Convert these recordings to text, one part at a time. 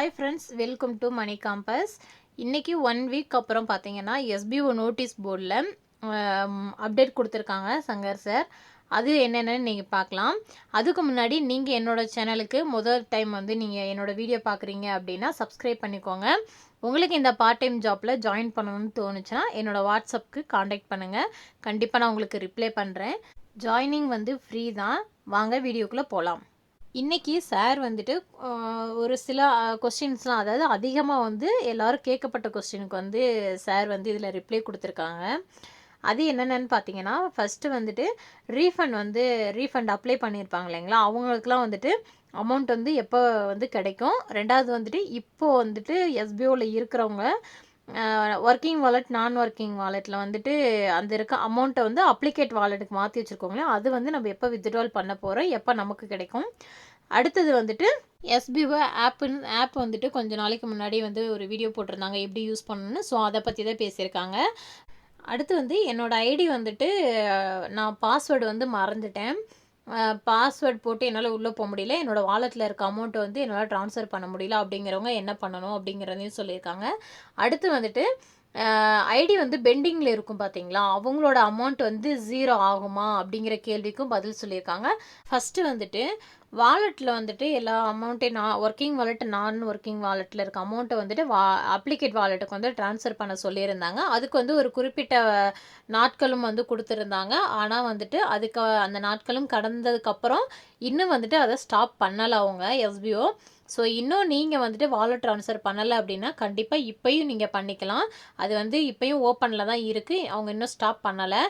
Hi friends welcome to money compass இன்றைக்கி one week அப்புறம் பார்த்தீங்கன்னா எஸ்பிஓ நோட்டீஸ் போர்டில் அப்டேட் um, கொடுத்துருக்காங்க சங்கர் சார் அது என்னென்னு நீங்கள் பார்க்கலாம். அதுக்கு முன்னாடி நீங்கள் என்னோடய சேனலுக்கு முதல் டைம் வந்து நீங்கள் என்னோடய வீடியோ பார்க்குறீங்க அப்படின்னா சப்ஸ்கிரைப் பண்ணிக்கோங்க. உங்களுக்கு இந்த பார்ட் டைம் ஜாப்பில் ஜாயின் பண்ணணும்னு தோணுச்சுன்னா என்னோடய வாட்ஸ்அப்புக்கு காண்டாக்ட் பண்ணுங்கள் கண்டிப்பாக நான் உங்களுக்கு ரிப்ளை பண்ணுறேன் ஜாயினிங் வந்து ஃப்ரீ தான். வாங்க வீடியோக்குள்ளே போகலாம் இன்றைக்கி சார் வந்துட்டு ஒரு சில கொஸ்டின்ஸ்லாம் அதாவது அதிகமாக வந்து எல்லோரும் கேட்கப்பட்ட கொஸ்டினுக்கு வந்து சார் வந்து இதில் ரிப்ளை கொடுத்துருக்காங்க. அது என்னென்னு பார்த்தீங்கன்னா ஃபஸ்ட்டு வந்துட்டு ரீஃபண்ட் வந்து ரீஃபண்ட் அப்ளை பண்ணியிருப்பாங்க இல்லைங்களா? அவங்களுக்குலாம் வந்துட்டு அமௌண்ட் வந்து எப்போ வந்து கிடைக்கும்? ரெண்டாவது வந்துட்டு இப்போது வந்துட்டு எஸ்பிஓவில் இருக்கிறவங்க ஒர்க்கிங் வாலெட் நான் ஒர்க்கிங் வாலெட்டில் வந்துட்டு அந்த இருக்க அமௌண்ட்டை வந்து அப்ளிகேட் வாலெட்டுக்கு மாற்றி வச்சுருக்கோங்களேன் அது வந்து நம்ம எப்போ வித்ட்ரால் பண்ண போகிறோம் எப்போ நமக்கு கிடைக்கும். அடுத்தது வந்துட்டு எஸ்பிஓ ஆப்புன்னு ஆப் வந்துட்டு கொஞ்சம் நாளைக்கு முன்னாடி வந்து ஒரு வீடியோ போட்டிருந்தாங்க எப்படி யூஸ் பண்ணணும்னு ஸோ அதை பற்றி தான் பேசியிருக்காங்க. அடுத்து வந்து என்னோடய ஐடி வந்துட்டு நான் பாஸ்வேர்டு வந்து மறந்துட்டேன். பாஸ்வேர்ட் போட்டு என்னால் உள்ளே போக முடியல. என்னோட வாலெட்டில் இருக்க அமௌண்ட்டை வந்து என்னால் ட்ரான்ஸ்ஃபர் பண்ண முடியல. அப்படிங்கிறவங்க என்ன பண்ணணும் அப்படிங்கிறதையும் சொல்லியிருக்காங்க. அடுத்து வந்துட்டு ஐடி வந்து பெண்டிங்கில் இருக்கும் பார்த்தீங்களா அவங்களோட அமௌண்ட் வந்து ஜீரோ ஆகுமா அப்படிங்கிற கேள்விக்கும் பதில் சொல்லியிருக்காங்க. ஃபஸ்ட்டு வந்துட்டு வாலெட்டில் வந்துட்டு எல்லா அமௌண்ட்டையும் நான் ஒர்க்கிங் வாலெட் நான் ஒர்க்கிங் வாலெட்டில் இருக்க அமௌண்ட்டை வந்துட்டு வா அப்ளிகேட் வாலெட்டுக்கு வந்து ட்ரான்ஸ்ஃபர் பண்ண சொல்லியிருந்தாங்க. அதுக்கு வந்து ஒரு குறிப்பிட்ட நாட்களும் வந்து கொடுத்துருந்தாங்க. ஆனால் வந்துட்டு அதுக்கு அந்த நாட்களும் கடந்ததுக்கப்புறம் இன்னும் வந்துட்டு அதை ஸ்டாப் பண்ணலை அவங்க எஸ்பிஓ ஸோ இன்னும் நீங்கள் வந்துட்டு வாலெட் ட்ரான்ஸ்ஃபர் பண்ணலை அப்படின்னா கண்டிப்பாக இப்போயும் நீங்கள் பண்ணிக்கலாம். அது வந்து இப்போயும் ஓப்பனில் தான் இருக்குது அவங்க இன்னும் ஸ்டாப் பண்ணலை.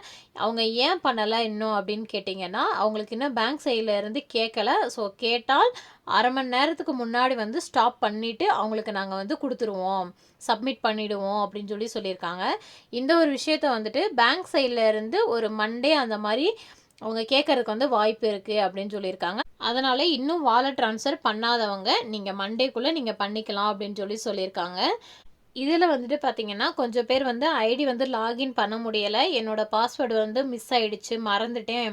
அவங்க ஏன் பண்ணலை இன்னும் அப்படின்னு கேட்டிங்கன்னா அவங்களுக்கு இன்னும் பேங்க் சைடில் இருந்து கேட்கல. ஸோ கேட்டால் அரை மணி நேரத்துக்கு முன்னாடி வந்து ஸ்டாப் பண்ணிவிட்டு அவங்களுக்கு நாங்கள் வந்து கொடுத்துருவோம். சப்மிட் பண்ணிவிடுவோம் அப்படின்னு சொல்லி சொல்லியிருக்காங்க. இந்த ஒரு விஷயத்த வந்துட்டு பேங்க் சைடில் இருந்து ஒரு மண்டே அந்த மாதிரி அவங்க கேட்கறதுக்கு வந்து வாய்ப்பு இருக்குது அப்படின்னு சொல்லியிருக்காங்க. அதனால் இன்னும் வாலெட் ட்ரான்ஸ்ஃபர் பண்ணாதவங்க நீங்கள் மண்டேக்குள்ளே நீங்கள் பண்ணிக்கலாம் அப்படின்னு சொல்லி சொல்லியிருக்காங்க. இதில் வந்துட்டு பார்த்தீங்கன்னா கொஞ்சம் பேர் வந்து ஐடி வந்து லாகின் பண்ண முடியலை. என்னோட பாஸ்வேர்டு வந்து மிஸ் ஆகிடுச்சு மறந்துட்டேன்.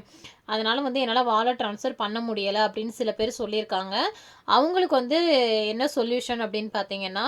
அதனால் வந்து என்னால் வாலெட் ட்ரான்ஸ்ஃபர் பண்ண முடியலை அப்படின்னு சில பேர் சொல்லியிருக்காங்க. அவங்களுக்கு வந்து என்ன சொல்யூஷன் அப்படின்னு பார்த்தீங்கன்னா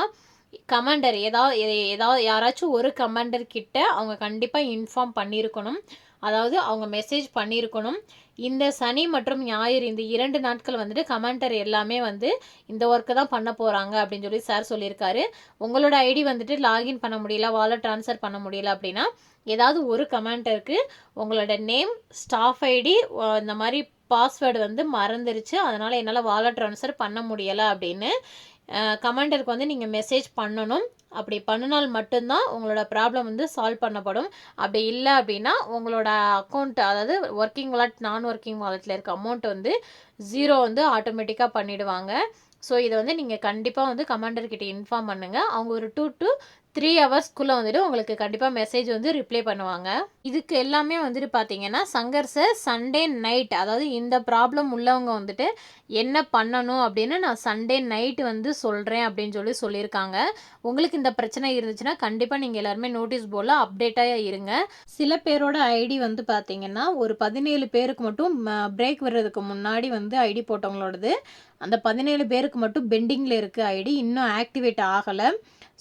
கமாண்டர் ஏதாவது ஏதாவது யாராச்சும் ஒரு கமாண்டர் கிட்ட அவங்க கண்டிப்பாக இன்ஃபார்ம் பண்ணியிருக்கணும். அதாவது அவங்க மெசேஜ் பண்ணியிருக்கணும் இந்த சனி மற்றும் ஞாயிறு இந்த இரண்டு நாட்கள் வந்துட்டு கமெண்டர் எல்லாமே வந்து இந்த ஒர்க்கு தான் பண்ண போகிறாங்க அப்படின்னு சொல்லி சார் சொல்லியிருக்காரு. உங்களோட ஐடி வந்துட்டு லாகின் பண்ண முடியல வாலெட் ட்ரான்ஸ்ஃபர் பண்ண முடியல அப்படின்னா ஏதாவது ஒரு கமெண்டருக்கு உங்களோட நேம் ஸ்டாஃப் ஐடி இந்த மாதிரி பாஸ்வேர்டு வந்து மறந்துருச்சு. அதனால் என்னால் வாலெட் ட்ரான்ஸ்ஃபர் பண்ண முடியலை அப்படின்னு கமெண்டருக்கு வந்து நீங்கள் மெசேஜ் பண்ணணும். அப்படி பண்ணினால் மட்டும்தான் உங்களோட ப்ராப்ளம் வந்து சால்வ் பண்ணப்படும். அப்படி இல்லை அப்படின்னா உங்களோட அக்கௌண்ட் அதாவது ஒர்க்கிங் வாலெட் நான் ஒர்க்கிங் வாலெட்டில் இருக்க அமௌண்ட் வந்து ஜீரோ வந்து ஆட்டோமேட்டிக்காக பண்ணிவிடுவாங்க ஸோ இதை வந்து நீங்கள் கண்டிப்பாக வந்து கமாண்டர்கிட்ட இன்ஃபார்ம் பண்ணுங்கள் அவங்க ஒரு டூ டு த்ரீ ஹவர்ஸ்க்குள்ளே வந்துட்டு உங்களுக்கு கண்டிப்பாக மெசேஜ் வந்து ரிப்ளை பண்ணுவாங்க. இதுக்கு எல்லாமே வந்துட்டு பார்த்தீங்கன்னா சங்கர்ஸை சண்டே நைட் அதாவது இந்த ப்ராப்ளம் உள்ளவங்க வந்துட்டு என்ன பண்ணணும் அப்படின்னு நான் சண்டே நைட் வந்து சொல்கிறேன் அப்படின்னு சொல்லி சொல்லியிருக்காங்க. உங்களுக்கு இந்த பிரச்சனை இருந்துச்சுன்னா கண்டிப்பாக நீங்கள் எல்லாருமே நோட்டீஸ் போர்டில் அப்டேட்டாக இருங்க. சில பேரோட ஐடி வந்து பார்த்தீங்கன்னா ஒரு பதினேழு பேருக்கு மட்டும் பிரேக் வர்றதுக்கு முன்னாடி வந்து ஐடி போட்டவங்களோடது. அந்த பதினேழு பேருக்கு மட்டும் பெண்டிங்கில் இருக்குது ஐடி இன்னும் ஆக்டிவேட் ஆகலை.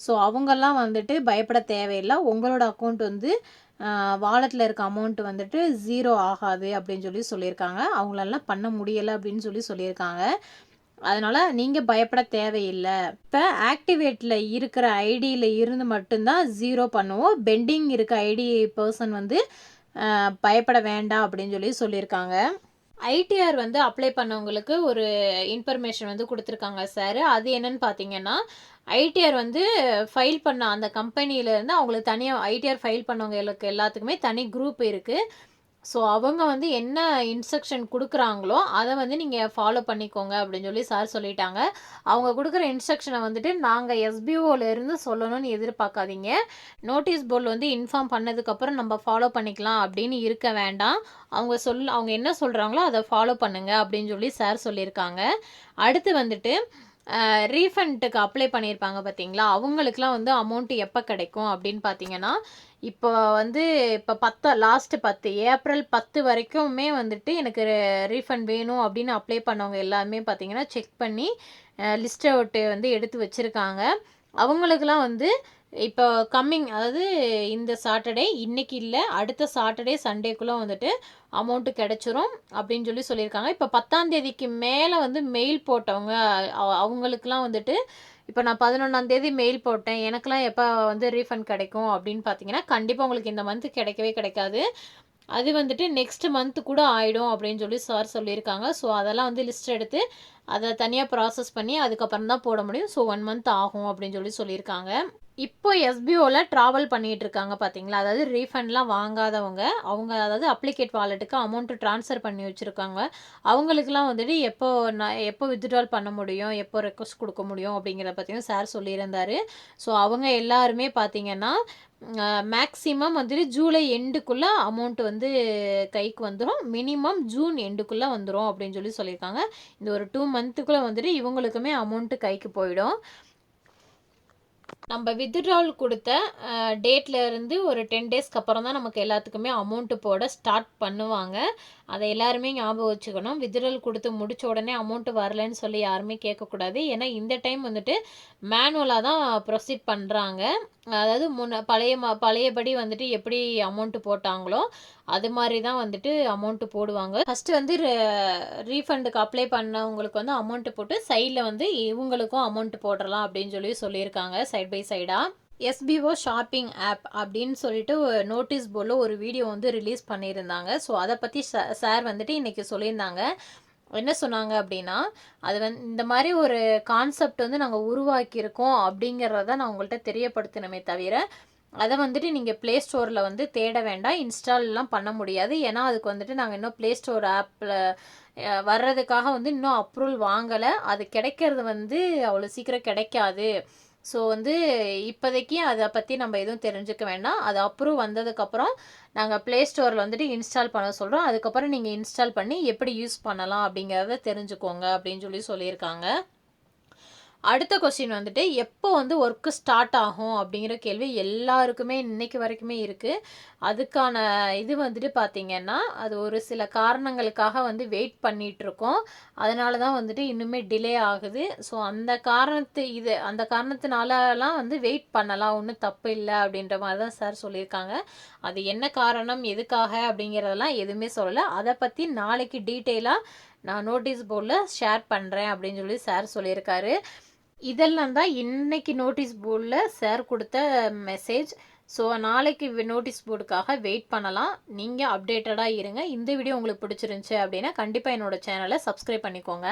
ஸோ அவங்கெல்லாம் வந்து வந்துட்டு பயப்பட தேவையில்லை. உங்களோட அக்கௌண்ட் வந்து வாலெட்டில் இருக்க அமௌண்ட் வந்துட்டு ஜீரோ ஆகாது அப்படின்னு சொல்லி சொல்லியிருக்காங்க. அவங்களெல்லாம் பண்ண முடியலை அப்படின்னு சொல்லி சொல்லியிருக்காங்க. அதனால் நீங்கள் பயப்பட தேவையில்லை. இப்போ ஆக்டிவேட்டில் இருக்கிற ஐடியில் இருந்து மட்டும்தான் ஜீரோ பண்ணுவோம். பெண்டிங் இருக்க ஐடி பர்சன் வந்து பயப்பட வேண்டாம் அப்படின்னு சொல்லி சொல்லியிருக்காங்க. ஐடிஆர் வந்து அப்ளை பண்ணவங்களுக்கு ஒரு இன்ஃபர்மேஷன் வந்து கொடுத்துருக்காங்க சார். அது என்னன்னு பார்த்தீங்கன்னா ஐடிஆர் வந்து ஃபைல் பண்ண அந்த கம்பெனியிலேருந்து அவங்களுக்கு தனியாக ஐடிஆர் ஃபைல் பண்ணவங்களுக்கு எல்லாத்துக்குமே தனி குரூப் இருக்குது ஸோ அவங்க வந்து என்ன இன்ஸ்ட்ரக்ஷன் கொடுக்குறாங்களோ அதை வந்து நீங்கள் ஃபாலோ பண்ணிக்கோங்க அப்படின்னு சொல்லி சார் சொல்லிட்டாங்க. அவங்க கொடுக்குற இன்ஸ்ட்ரக்ஷனை வந்துட்டு நாங்கள் எஸ்பிஓலேருந்து சொல்லணும்னு எதிர்பார்க்காதீங்க. நோட்டீஸ் போர்டில் வந்து இன்ஃபார்ம் பண்ணதுக்கப்புறம் நம்ம ஃபாலோ பண்ணிக்கலாம் அப்படின்னு இருக்க வேண்டாம். அவங்க சொல் அவங்க என்ன சொல்கிறாங்களோ அதை ஃபாலோ பண்ணுங்கள் அப்படின்னு சொல்லி சார் சொல்லியிருக்காங்க. அடுத்து வந்துட்டு ரீஃபண்டுக்கு அப்ளை பண்ணியிருப்பாங்க பார்த்தீங்களா அவங்களுக்குலாம் வந்து அமௌண்ட்டு எப்போ கிடைக்கும் அப்படின்னு பார்த்தீங்கன்னா இப்போ வந்து இப்போ பத்து லாஸ்ட் பத்து ஏப்ரல் பத்து வரைக்குமே வந்துட்டு எனக்கு ரீஃபண்ட் வேணும் அப்படின்னு அப்ளை பண்ணவங்க எல்லாருமே பார்த்தீங்கன்னா செக் பண்ணி லிஸ்ட் அவுட்டு வந்து எடுத்து வச்சுருக்காங்க. அவங்களுக்கெல்லாம் வந்து இப்போ கம்மிங் அதாவது இந்த சாட்டர்டே இன்னைக்கு இல்லை அடுத்த சாட்டர்டே சண்டேக்குள்ளே வந்துட்டு அமௌண்ட்டு கிடைச்சிரும் அப்படின்னு சொல்லி சொல்லியிருக்காங்க. இப்போ பத்தாம் தேதிக்கு மேலே வந்து மெயில் போட்டவங்க அவங்களுக்குலாம் வந்துட்டு இப்போ நான் பதினொன்றாம் தேதி மெயில் போட்டேன் எனக்கெலாம் எப்போ வந்து ரீஃபண்ட் கிடைக்கும் அப்படின்னு பார்த்தீங்கன்னா கண்டிப்பாக உங்களுக்கு இந்த மந்த்து கிடைக்கவே கிடைக்காது. அது வந்துட்டு நெக்ஸ்ட் மந்த் கூட ஆகிடும் அப்படின்னு சொல்லி சார் சொல்லியிருக்காங்க. ஸோ அதெல்லாம் வந்து லிஸ்ட் எடுத்து அதை தனியாக ப்ராசஸ் பண்ணி அதுக்கப்புறம் தான் போட முடியும். ஸோ ஒன் மந்த் ஆகும் அப்படின்னு சொல்லி சொல்லியிருக்காங்க. இப்போ எஸ்பிஓவில் ட்ராவல் பண்ணிகிட்டு இருக்காங்க பார்த்தீங்களா அதாவது ரீஃபண்ட்லாம் வாங்காதவங்க அவங்க அதாவது அப்ளிகேட் வாலெட்டுக்கு அமௌண்ட்டு ட்ரான்ஸ்ஃபர் பண்ணி வச்சுருக்காங்க. அவங்களுக்குலாம் வந்துட்டு எப்போ நான் எப்போ வித்ட்ரால் பண்ண முடியும் எப்போ ரெக்வஸ்ட் கொடுக்க முடியும் அப்படிங்கிறத பற்றியும் சார் சொல்லியிருந்தார். ஸோ அவங்க எல்லாருமே பார்த்தீங்கன்னா மேக்ஸிமம் வந்துட்டு ஜூலை எண்டுக்குள்ளே அமௌண்ட் வந்து கைக்கு வந்துடும் மினிமம் ஜூன் எண்டுக்குள்ளே வந்துடும் அப்படின்னு சொல்லி சொல்லியிருக்காங்க. இந்த ஒரு டூ மந்த்துக்குள்ளே வந்துட்டு இவங்களுக்குமே அமௌண்ட்டு கைக்கு போயிடும். நம்ம வித்ட்ரால் கொடுத்த டேட்லேருந்து ஒரு டென் டேஸ்க்கு அப்புறம் தான் நமக்கு எல்லாத்துக்குமே அமௌண்ட்டு போட ஸ்டார்ட் பண்ணுவாங்க. அதை எல்லாருமே ஞாபகம் வச்சுக்கணும். வித்ட்ரால் கொடுத்து முடித்த உடனே அமௌண்ட்டு வரலன்னு சொல்லி யாருமே கேட்கக்கூடாது. ஏன்னா இந்த டைம் வந்துட்டு மேனுவலாக தான் ப்ரொசீட் பண்ணுறாங்க அதாவது முன்ன பழைய ம பழையபடி வந்துட்டு எப்படி அமௌண்ட்டு போட்டாங்களோ அது மாதிரி தான் வந்துட்டு அமௌண்ட்டு போடுவாங்க. ஃபஸ்ட்டு வந்து ரீஃபண்டுக்கு அப்ளை பண்ணவங்களுக்கு வந்து அமௌண்ட்டு போட்டு சைடில் வந்து இவங்களுக்கும் அமௌண்ட்டு போடலாம் அப்படின்னு சொல்லி சொல்லியிருக்காங்க. சைட் பை சைடாக எஸ்பிஓ ஷாப்பிங் ஆப் அப்படின்னு சொல்லிட்டு நோட்டீஸ் போர்டில் ஒரு வீடியோ வந்து ரிலீஸ் பண்ணியிருந்தாங்க. ஸோ அதை பற்றி சார் வந்துட்டு இன்றைக்கி சொல்லியிருந்தாங்க. என்ன சொன்னாங்க அப்படின்னா அது வந்து இந்த மாதிரி ஒரு கான்செப்ட் வந்து நாங்கள் உருவாக்கியிருக்கோம் அப்படிங்கிறத நான் உங்கள்கிட்ட தெரியப்படுத்தினமே தவிர அதை வந்துட்டு நீங்கள் ப்ளே ஸ்டோரில் வந்து தேட வேண்டாம். இன்ஸ்டால்லாம் பண்ண முடியாது. ஏன்னா அதுக்கு வந்துட்டு நாங்கள் இன்னும் ப்ளே ஸ்டோர் ஆப்பில் வர்றதுக்காக வந்து இன்னும் அப்ரூவல் வாங்கலை. அது கிடைக்கிறது வந்து அவ்வளோ சீக்கிரம் கிடைக்காது. ஸோ வந்து இப்போதைக்கு அதை பற்றி நம்ம எதுவும் தெரிஞ்சுக்க வேண்டாம். அது அப்ரூவ் வந்ததுக்கப்புறம் நாங்கள் ப்ளே ஸ்டோரில் வந்துட்டு இன்ஸ்டால் பண்ண சொல்கிறோம் அதுக்கப்புறம் நீங்கள் இன்ஸ்டால் பண்ணி எப்படி யூஸ் பண்ணலாம் அப்படிங்கிறத தெரிஞ்சுக்கோங்க அப்படின்னு சொல்லி சொல்லியிருக்காங்க. அடுத்த கொஸ்டின் வந்துட்டு எப்போ வந்து ஒர்க்கு ஸ்டார்ட் ஆகும் அப்படிங்கிற கேள்வி எல்லாருக்குமே இன்னைக்கு வரைக்குமே இருக்குது அதுக்கான இது வந்துட்டு பார்த்தீங்கன்னா அது ஒரு சில காரணங்களுக்காக வந்து வெயிட் பண்ணிகிட்ருக்கோம் அதனால தான் வந்துட்டு இன்னுமே டிலே ஆகுது. ஸோ அந்த காரணத்து இது அந்த காரணத்தினாலலாம் வந்து வெயிட் பண்ணலாம். ஒன்றும் தப்பு இல்லை அப்படின்ற மாதிரி தான் சார் சொல்லியிருக்காங்க. அது என்ன காரணம் எதுக்காக அப்படிங்கிறதெல்லாம் எதுவுமே சொல்லலை. அதை பற்றி நாளைக்கு டீட்டெயிலாக நான் நோட்டீஸ் போர்டில் ஷேர் பண்ணுறேன் அப்படின்னு சொல்லி சார் சொல்லியிருக்காரு. இதெல்லாம் தான் இன்னைக்கு நோட்டீஸ் போர்டில் சார் கொடுத்த மெசேஜ் ஸோ நாளைக்கு நோட்டீஸ் போர்டுக்காக வெயிட் பண்ணலாம். நீங்கள் அப்டேட்டடாக இருங்க. இந்த வீடியோ உங்களுக்கு பிடிச்சிருந்துச்சு அப்படின்னா கண்டிப்பாக என்னோடய சேனலை சப்ஸ்கிரைப் பண்ணிக்கோங்க.